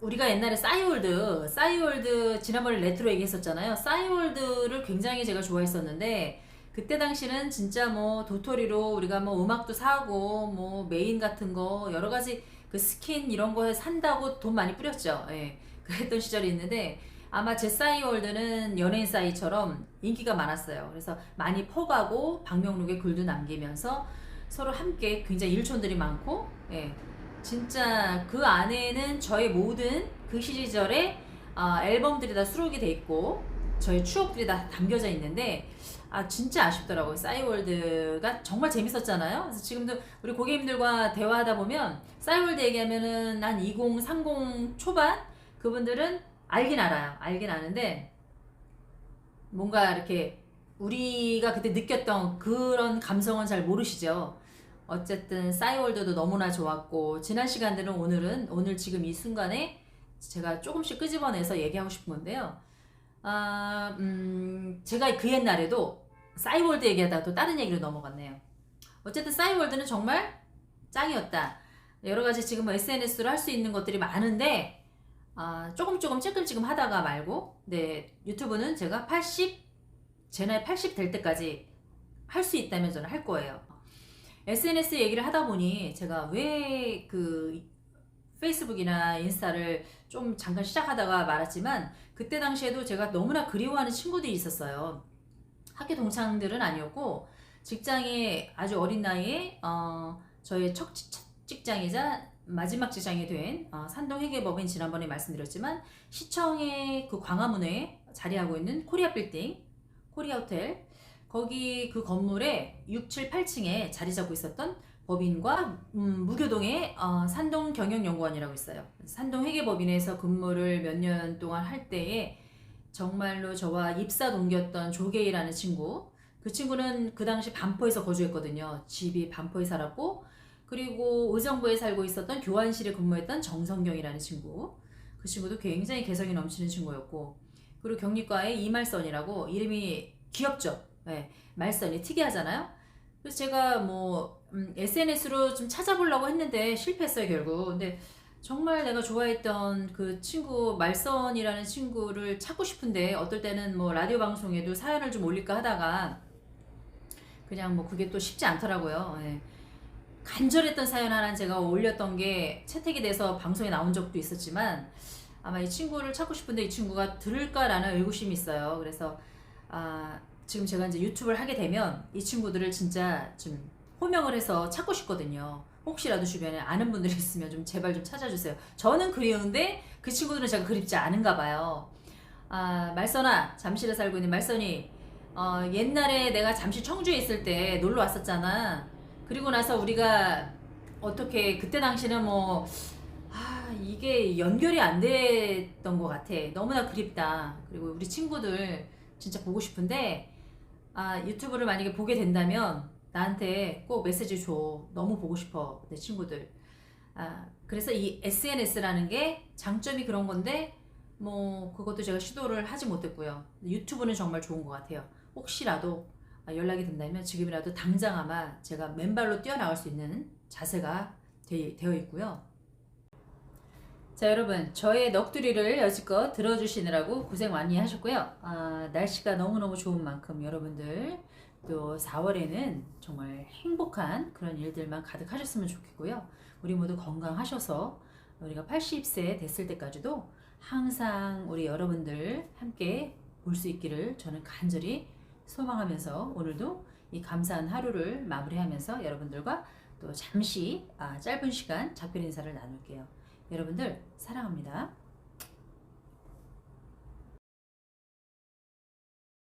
우리가 옛날에 싸이월드, 싸이월드 지난번에 레트로 얘기했었잖아요. 싸이월드를 굉장히 제가 좋아했었는데 그때 당시는 진짜 뭐 도토리로 우리가 뭐 음악도 사고 뭐 메인 같은 거 여러 가지 그 스킨 이런 거에 산다고 돈 많이 뿌렸죠. 예. 그랬던 시절이 있는데 아마 제 싸이월드는 연예인 싸이처럼 인기가 많았어요. 그래서 많이 퍼가고 방명록에 글도 남기면서 서로 함께 굉장히 일촌들이 많고 예. 진짜 그 안에는 저의 모든 그 시절의 아, 앨범들이 다 수록이 돼 있고 저의 추억들이 다 담겨져 있는데 아 진짜 아쉽더라고요. 싸이월드가 정말 재밌었잖아요. 그래서 지금도 우리 고객님들과 대화하다 보면 싸이월드 얘기하면은 난2030 초반 그분들은 알긴 알아요. 알긴 아는데 뭔가 이렇게 우리가 그때 느꼈던 그런 감성은 잘 모르시죠. 어쨌든 싸이월드도 너무나 좋았고 지난 시간들은 오늘은 오늘 지금 이 순간에 제가 조금씩 끄집어내서 얘기하고 싶은 건데요. 아, 음, 제가 그 옛날에도 싸이월드 얘기하다가 또 다른 얘기로 넘어갔네요. 어쨌든 싸이월드는 정말 짱이었다. 여러 가지 지금 뭐 SNS로 할 수 있는 것들이 많은데 아, 조금 조금 찔끔찔끔 하다가 말고 네 유튜브는 제가 80 제 나이 80 될 때까지 할 수 있다면 저는 할 거예요. SNS 얘기를 하다 보니 제가 왜 그 페이스북이나 인스타를 좀 잠깐 시작하다가 말았지만 그때 당시에도 제가 너무나 그리워하는 친구들이 있었어요. 학교 동창들은 아니었고 직장에 아주 어린 나이에 어, 저의 첫, 첫 직장이자 마지막 직장이 된 어, 산동회계법인 지난번에 말씀드렸지만 시청의 그 광화문에 자리하고 있는 코리아 빌딩, 코리아 호텔 거기 그 건물에 6, 7, 8층에 자리 잡고 있었던 법인과 음, 무교동의 어, 산동 경영연구원이라고 있어요. 산동 회계법인에서 근무를 몇 년 동안 할 때에 정말로 저와 입사 동기였던 조계이라는 친구. 그 친구는 그 당시 반포에서 거주했거든요. 집이 반포에 살았고 그리고 의정부에 살고 있었던 교환실에 근무했던 정성경이라는 친구. 그 친구도 굉장히 개성이 넘치는 친구였고 그리고 경리과의 이말선이라고 이름이 귀엽죠. 네, 말선이 특이하잖아요. 그래서 제가 뭐 음, SNS로 좀 찾아보려고 했는데 실패했어요 결국. 근데 정말 내가 좋아했던 그 친구 말선이라는 친구를 찾고 싶은데 어떨 때는 뭐 라디오 방송에도 사연을 좀 올릴까 하다가 그냥 뭐 그게 또 쉽지 않더라고요. 예. 간절했던 사연 하나 제가 올렸던 게 채택이 돼서 방송에 나온 적도 있었지만 아마 이 친구를 찾고 싶은데 이 친구가 들을까라는 의구심이 있어요. 그래서 아, 지금 제가 이제 유튜브를 하게 되면 이 친구들을 진짜 좀 호명을 해서 찾고 싶거든요. 혹시라도 주변에 아는 분들이 있으면 좀 제발 좀 찾아주세요. 저는 그리운데 그 친구들은 제가 그립지 않은가 봐요. 아, 말선아, 잠실에 살고 있는 말선이, 어, 옛날에 내가 잠실 청주에 있을 때 놀러 왔었잖아. 그리고 나서 우리가 어떻게, 그때 당시는 뭐, 아, 이게 연결이 안 됐던 것 같아. 너무나 그립다. 그리고 우리 친구들 진짜 보고 싶은데, 아, 유튜브를 만약에 보게 된다면 나한테 꼭 메시지 줘. 너무 보고 싶어. 내 친구들. 아, 그래서 이 SNS라는 게 장점이 그런 건데, 뭐, 그것도 제가 시도를 하지 못했고요. 유튜브는 정말 좋은 것 같아요. 혹시라도 아, 연락이 된다면 지금이라도 당장 아마 제가 맨발로 뛰어나갈 수 있는 자세가 되, 되어 있고요. 자 여러분 저의 넋두리를 여지껏 들어주시느라고 고생 많이 하셨고요 아, 날씨가 너무너무 좋은 만큼 여러분들 또 4월에는 정말 행복한 그런 일들만 가득하셨으면 좋겠고요 우리 모두 건강하셔서 우리가 80세 됐을 때까지도 항상 우리 여러분들 함께 볼 수 있기를 저는 간절히 소망하면서 오늘도 이 감사한 하루를 마무리하면서 여러분들과 또 잠시 아, 짧은 시간 작별 인사를 나눌게요. 여러분들 사랑합니다.